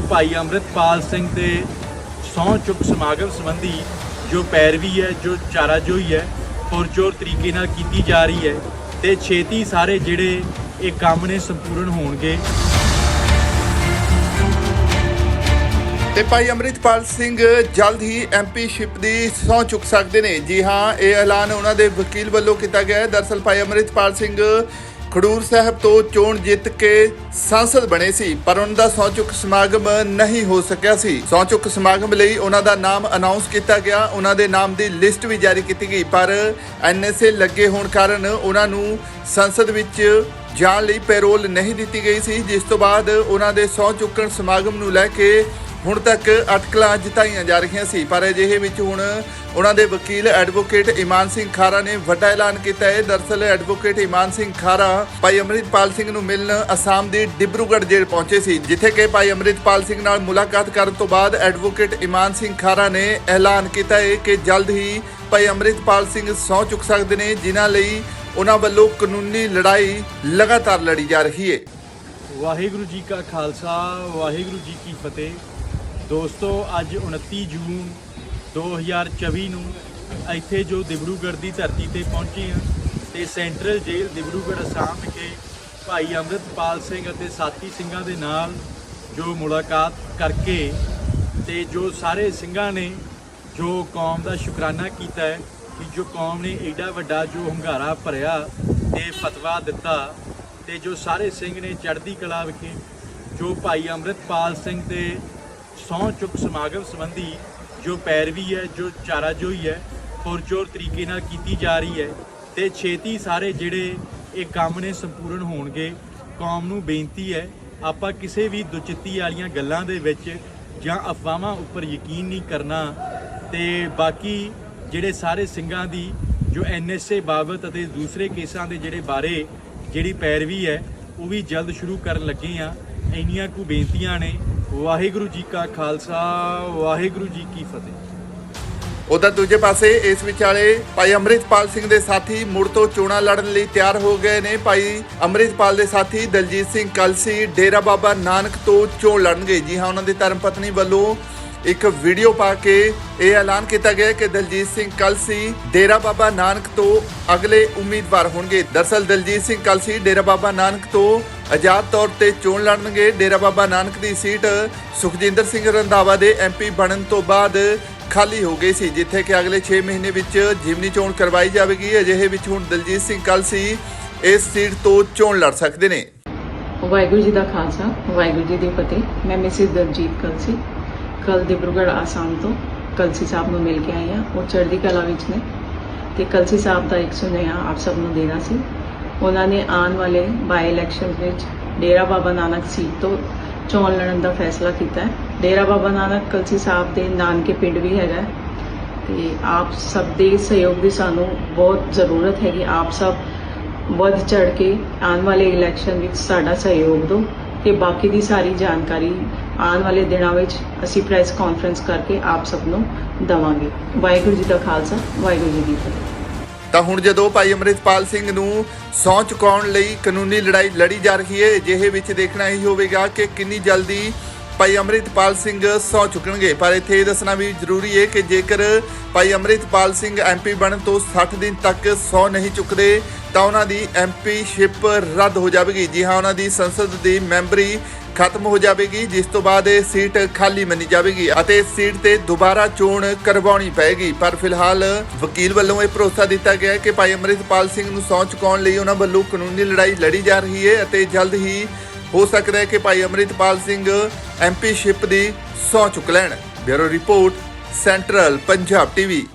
ਜੋ ਭਾਈ ਅੰਮ੍ਰਿਤਪਾਲ ਸਿੰਘ ਦੇ ਸਹੁੰ ਚੁੱਕ ਸਮਾਗਮ ਸੰਬੰਧੀ ਜੋ ਪੈਰਵੀ ਹੈ, ਜੋ ਚਾਰਾਜੋਈ ਹੈ, ਪੁਰਜੋਰ ਤਰੀਕੇ ਨਾਲ ਕੀਤੀ ਜਾ ਰਹੀ ਹੈ ਤੇ ਛੇਤੀ ਸਾਰੇ ਜਿਹੜੇ ਇਹ ਕੰਮ ਨੇ ਸੰਪੂਰਨ ਹੋਣਗੇ। ਤੇ ਭਾਈ ਅੰਮ੍ਰਿਤਪਾਲ ਸਿੰਘ ਜਲਦ ਹੀ ਐਮਪੀਸ਼ਿਪ ਦੀ ਸਹੁੰ ਚੁੱਕ ਸਕਦੇ ਨੇ। ਜੀ ਹਾਂ, ਇਹ ਐਲਾਨ ਉਹਨਾਂ ਦੇ ਵਕੀਲ ਵੱਲੋਂ ਕੀਤਾ ਗਿਆ ਹੈ। ਦਰਸਲ ਭਾਈ ਅੰਮ੍ਰਿਤਪਾਲ ਸਿੰਘ ਖਡੂਰ ਸਾਹਿਬ ਤੋਂ ਚੋਣ ਜਿੱਤ ਕੇ ਸੰਸਦ ਬਣੇ ਸੀ, ਪਰ ਉਹਨਾਂ ਦਾ ਸਹੁੰ ਚੁੱਕ ਸਮਾਗਮ ਨਹੀਂ ਹੋ ਸਕਿਆ ਸੀ। ਸਹੁੰ ਚੁੱਕ ਸਮਾਗਮ ਲਈ ਉਹਨਾਂ ਦਾ ਨਾਮ ਅਨਾਉਂਸ ਕੀਤਾ ਗਿਆ। ਉਹਨਾਂ ਦੇ ਨਾਮ ਦੀ ਲਿਸਟ ਵੀ ਜਾਰੀ ਕੀਤੀ ਗਈ, ਪਰ ਐਨਐਸਏ ਲੱਗੇ ਹੋਣ ਕਾਰਨ ਉਹਨਾਂ ਨੂੰ ਸੰਸਦ ਵਿੱਚ ਜਾਣ ਲਈ ਪੈਰੋਲ ਨਹੀਂ ਦਿੱਤੀ ਗਈ ਸੀ, ਜਿਸ ਤੋਂ ਬਾਅਦ ਉਹਨਾਂ ਦੇ ਸਹੁੰ ਚੁੱਕਣ ਸਮਾਗਮ ਨੂੰ ਲੈ ਕੇ ਹੁਣ ਤੱਕ ਅਟਕਲਾਂ ਜਿਤਾਈਆਂ ਜਾ ਰਹੀਆਂ ਸੀ, ਪਰ ਅਜਿਹੇ ਵਿੱਚ ਹੁਣ ਉਹਨਾਂ ਦੇ ਵਕੀਲ ਐਡਵੋਕੇਟ ਇਮਾਨ ਸਿੰਘ ਖਾਰਾ ਨੇ ਵੱਡਾ ਐਲਾਨ ਕੀਤਾ ਹੈ। ਦਰਸਲ ਐਡਵੋਕੇਟ ਇਮਾਨ ਸਿੰਘ ਖਾਰਾ ਭਾਈ ਅੰਮ੍ਰਿਤਪਾਲ ਸਿੰਘ ਨੂੰ ਮਿਲਣ ਅਸਾਮ ਦੀ ਡਿਬਰੂਗੜ੍ਹ ਜੇਲ੍ਹ ਪਹੁੰਚੇ ਸੀ, ਜਿੱਥੇ ਕਿ ਭਾਈ ਅੰਮ੍ਰਿਤਪਾਲ ਸਿੰਘ ਨਾਲ ਮੁਲਾਕਾਤ ਕਰਨ ਤੋਂ ਬਾਅਦ ਐਡਵੋਕੇਟ ਇਮਾਨ ਸਿੰਘ ਖਾਰਾ ਨੇ ਐਲਾਨ ਕੀਤਾ ਹੈ ਕਿ ਜਲਦ ਹੀ ਭਾਈ ਅੰਮ੍ਰਿਤਪਾਲ ਸਿੰਘ ਸਹੁੰ ਚੁੱਕ ਸਕਦੇ ਨੇ, ਜਿਨ੍ਹਾਂ ਲਈ ਉਹਨਾਂ ਵੱਲੋਂ ਕਾਨੂੰਨੀ ਲੜਾਈ ਲਗਾਤਾਰ ਲੜੀ ਜਾ ਰਹੀ ਹੈ। ਵਾਹਿਗੁਰੂ ਜੀ ਕਾ ਖਾਲਸਾ, ਵਾਹਿਗੁਰੂ ਜੀ ਕੀ ਫਤਿਹ। ਦੋਸਤੋ, ਅੱਜ 29 ਜੂਨ 2024 ਨੂੰ ਇੱਥੇ ਜੋ ਦਿਬੜੂਗੜ੍ਹ ਦੀ ਧਰਤੀ ਤੇ ਪਹੁੰਚੇ ਹਾਂ ਤੇ ਸੈਂਟਰਲ ਜੇਲ੍ਹ ਦਿਬੜੂਗੜ੍ਹ ਅਸਾਮ ਵਿਖੇ ਭਾਈ ਅੰਮ੍ਰਿਤਪਾਲ ਸਿੰਘ ਅਤੇ ਸਾਥੀ ਸਿੰਘਾਂ ਦੇ ਨਾਲ ਜੋ ਮੁਲਾਕਾਤ ਕਰਕੇ ਤੇ ਜੋ ਸਾਰੇ ਸਿੰਘਾਂ ਨੇ ਜੋ ਕੌਮ ਦਾ ਸ਼ੁਕਰਾਨਾ ਕੀਤਾ ਹੈ ਕਿ ਜੋ ਕੌਮ ਨੇ ਐਡਾ ਵੱਡਾ ਜੋ ਹੰਗਾਰਾ ਭਰਿਆ ਤੇ ਫਤਵਾ ਦਿੱਤਾ ਤੇ ਜੋ ਸਾਰੇ ਸਿੰਘ ਨੇ ਚੜ੍ਹਦੀ ਕਲਾ ਵਿਖੇ ਜੋ ਭਾਈ ਅੰਮ੍ਰਿਤਪਾਲ ਸਿੰਘ ਦੇ ਸਹੁੰ ਚੁੱਕ ਸਮਾਗਮ ਸੰਬੰਧੀ ਜੋ ਪੈਰਵੀ ਹੈ, ਜੋ ਚਾਰਾਜੋਈ ਹੈ, ਪੁਰਜੋਰ ਤਰੀਕੇ ਨਾਲ ਕੀਤੀ ਜਾ ਰਹੀ ਹੈ ਤੇ ਛੇਤੀ ਸਾਰੇ ਜਿਹੜੇ ਇਹ ਕੰਮ ਨੇ ਸੰਪੂਰਨ ਹੋਣਗੇ, ਕੌਮ ਨੂੰ ਬੇਨਤੀ ਹੈ, ਆਪਾਂ ਕਿਸੇ ਵੀ ਦੁਚਿੱਤੀ ਵਾਲੀਆਂ ਗੱਲਾਂ ਦੇ ਵਿੱਚ ਜਾਂ ਅਫਵਾਹਾਂ ਉੱਪਰ ਯਕੀਨ ਨਹੀਂ ਕਰਨਾ ਤੇ ਬਾਕੀ ਜਿਹੜੇ ਸਾਰੇ ਸਿੰਘਾਂ ਦੀ ਜੋ ਐਨਐਸਏ ਬਾਬਤ ਅਤੇ ਦੂਸਰੇ ਕੇਸਾਂ ਦੇ ਜਿਹੜੇ ਬਾਰੇ ਜਿਹੜੀ ਪੈਰਵੀ ਹੈ, ਉਹ ਵੀ ਜਲਦ ਸ਼ੁਰੂ ਕਰਨ ਲੱਗੇ ਆ ਇੰਨੀਆਂ ਕੁ ਬੇਨਤੀਆਂ ਨੇ ਵਾਹਿਗੁਰੂ ਜੀ ਕਾ ਖਾਲਸਾ, ਵਾਹਿਗੁਰੂ ਜੀ ਕੀ ਫਤਿਹ। ਉਧਰ ਦੂਜੇ ਪਾਸੇ ਇਸ ਵਿਚਾਲੇ ਭਾਈ ਅੰਮ੍ਰਿਤਪਾਲ ਸਿੰਘ ਦੇ ਸਾਥੀ ਮੁੜ ਤੋਂ ਚੋਣਾਂ ਲੜਨ ਲਈ ਤਿਆਰ ਹੋ ਗਏ ਨੇ। ਭਾਈ ਅੰਮ੍ਰਿਤਪਾਲ ਦੇ ਸਾਥੀ ਦਲਜੀਤ ਸਿੰਘ ਕਲਸੀ, ਡੇਰਾ ਬਾਬਾ ਨਾਨਕ ਤੋਂ ਚੋਣ ਲੜਨਗੇ। ਜੀ ਹਾਂ, ਉਹਨਾਂ ਦੀ ਧਰਮ ਪਤਨੀ ਵੱਲੋਂ ਇੱਕ ਵੀਡੀਓ ਪਾ ਕੇ ਇਹ ਐਲਾਨ ਕੀਤਾ ਗਿਆ ਕਿ ਦਲਜੀਤ ਸਿੰਘ ਕਲਸੀ ਡੇਰਾ ਬਾਬਾ ਨਾਨਕ ਤੋਂ ਅਗਲੇ ਉਮੀਦਵਾਰ ਹੋਣਗੇ। ਦਰਸਲ ਦਲਜੀਤ ਸਿੰਘ ਕਲਸੀ ਡੇਰਾ ਬਾਬਾ ਨਾਨਕ ਤੋਂ ਆਜ਼ਾਦ ਤੌਰ ਤੇ ਚੋਣ ਲੜਨਗੇ। ਡੇਰਾ ਬਾਬਾ ਨਾਨਕ ਦੀ ਸੀਟ ਸੁਖਜਿੰਦਰ ਸਿੰਘ ਰੰਧਾਵਾ ਦੇ ਐਮਪੀ ਬਣਨ ਤੋਂ ਬਾਅਦ ਖਾਲੀ ਹੋ ਗਈ ਸੀ, ਜਿੱਥੇ ਕਿ ਅਗਲੇ 6 ਮਹੀਨੇ ਵਿੱਚ ਜਿਮਨੀ ਚੋਣ ਕਰਵਾਈ ਜਾਵੇਗੀ। ਅਜਿਹੇ ਵਿੱਚ ਹੁਣ ਦਲਜੀਤ ਸਿੰਘ ਕਲਸੀ ਇਸ ਸੀਟ ਤੋਂ ਚੋਣ ਲੜ ਸਕਦੇ ਨੇ। ਵਾਹਿਗੁਰੂ ਜੀ ਦਾ ਖਾਲਸਾ, ਵਾਹਿਗੁਰੂ ਜੀ ਦੀ ਫਤਿਹ। ਮੈਂ ਮਿਸਿਸ ਦਲਜੀਤ ਕਲਸੀ। ਕੱਲ ਦਿਬਰੂਗੜ੍ਹ ਆਸਾਮ ਤੋਂ ਕਲਸੀ ਸਾਹਿਬ ਨੂੰ ਮਿਲ ਕੇ ਆਈ ਹਾਂ। ਉਹ ਚੜ੍ਹਦੀ ਕਲਾ ਵਿੱਚ ਨੇ। ਤੇ ਕਲਸੀ ਸਾਹਿਬ ਦਾ ਇੱਕ ਸੁਨੇਹਾ ਆਪ ਸਭ ਨੂੰ ਦੇਣਾ ਸੀ। ਉਹਨਾਂ ਨੇ ਆਉਣ ਵਾਲੇ ਬਾਈ ਇਲੈਕਸ਼ਨ ਵਿੱਚ ਡੇਰਾ ਬਾਬਾ ਨਾਨਕ ਸੀਟ ਤੋਂ ਚੋਣ ਲੜਨ ਦਾ ਫੈਸਲਾ ਕੀਤਾ ਹੈ। ਡੇਰਾ ਬਾਬਾ ਨਾਨਕ ਕਲਸੀ ਸਾਹਿਬ ਦੇ ਨਾਨਕੇ ਪਿੰਡ ਵੀ ਹੈਗਾ ਹੈ। ਤੇ ਆਪ ਸਭ ਦੇ ਸਹਿਯੋਗ ਦੀ ਸਾਨੂੰ ਬਹੁਤ ਜ਼ਰੂਰਤ ਹੈਗੀ। ਆਪ ਸਭ ਵੱਧ ਚੜ ਕੇ ਆਉਣ ਵਾਲੇ ਇਲੈਕਸ਼ਨ ਵਿੱਚ ਸਾਡਾ ਸਹਿਯੋਗ ਦਿਓ। ਤੇ ਬਾਕੀ ਦੀ ਸਾਰੀ ਜਾਣਕਾਰੀ ਆਉਣ ਵਾਲੇ ਦਿਨਾਂ ਵਿੱਚ ਅਸੀਂ ਪ੍ਰੈਸ ਕਾਨਫਰੰਸ ਕਰਕੇ ਆਪ ਸਭ ਨੂੰ ਦਵਾਂਗੇ। ਵਾਹਿਗੁਰੂ ਜੀ ਦਾ ਖਾਲਸਾ, ਵਾਹਿਗੁਰੂ ਜੀ ਦੀ ਫਤਿਹ। ਤਾਂ ਹੁਣ ਜਦੋਂ ਭਾਈ ਅੰਮ੍ਰਿਤਪਾਲ ਸਿੰਘ ਨੂੰ ਸਹੁੰ ਚੁਕਾਉਣ ਲਈ ਕਾਨੂੰਨੀ ਲੜਾਈ ਲੜੀ ਜਾ ਰਹੀ ਹੈ ਜਿਹੇ ਵਿੱਚ ਦੇਖਣਾ ਹੀ ਹੋਵੇਗਾ ਕਿ ਕਿੰਨੀ ਜਲਦੀ ਭਾਈ ਅੰਮ੍ਰਿਤਪਾਲ ਸਿੰਘ ਸਹੁੰ ਚੁੱਕਣਗੇ। ਪਰ ਇੱਥੇ ਇਹ ਦੱਸਣਾ ਵੀ ਜ਼ਰੂਰੀ ਹੈ ਕਿ ਜੇਕਰ ਭਾਈ ਅੰਮ੍ਰਿਤਪਾਲ ਸਿੰਘ ਐਮਪੀ ਬਣਨ ਤੋਂ 60 ਦਿਨ ਤੱਕ ਸਹੁੰ ਨਹੀਂ ਚੁੱਕਦੇ, ਤਾਂ ਉਹਨਾਂ ਦੀ ਐਮਪੀਸ਼ਿਪ ਰੱਦ ਹੋ ਜਾਵੇਗੀ। ਜੀ ਹਾਂ, ਉਹਨਾਂ ਦੀ ਸੰਸਦ ਦੀ ਮੈਂਬਰੀ ਖਤਮ ਹੋ ਜਾਵੇਗੀ, ਜਿਸ ਤੋਂ ਬਾਅਦ ਇਹ ਸੀਟ ਖਾਲੀ ਮੰਨੀ ਜਾਵੇਗੀ ਅਤੇ ਇਸ ਸੀਟ ਤੇ ਦੁਬਾਰਾ ਚੋਣ ਕਰਵਾਉਣੀ ਪਏਗੀ। ਪਰ ਫਿਲਹਾਲ ਵਕੀਲ ਵੱਲੋਂ ਇਹ ਭਰੋਸਾ ਦਿੱਤਾ ਗਿਆ ਹੈ ਕਿ ਭਾਈ ਅੰਮ੍ਰਿਤਪਾਲ ਸਿੰਘ ਨੂੰ ਸਹੁੰ ਚੁਕਾਉਣ ਲਈ ਉਹਨਾਂ ਵੱਲੋਂ ਕਾਨੂੰਨੀ ਲੜਾਈ ਲੜੀ ਜਾ ਰਹੀ ਹੈ ਅਤੇ ਜਲਦ ਹੀ ਹੋ ਸਕਦਾ ਹੈ ਕਿ ਭਾਈ ਅੰਮ੍ਰਿਤਪਾਲ ਸਿੰਘ ਐਮਪੀਸ਼ਿਪ ਦੀ ਸਹੁੰ ਚੁੱਕ ਲੈਣ। Bureau report, central Punjab TV.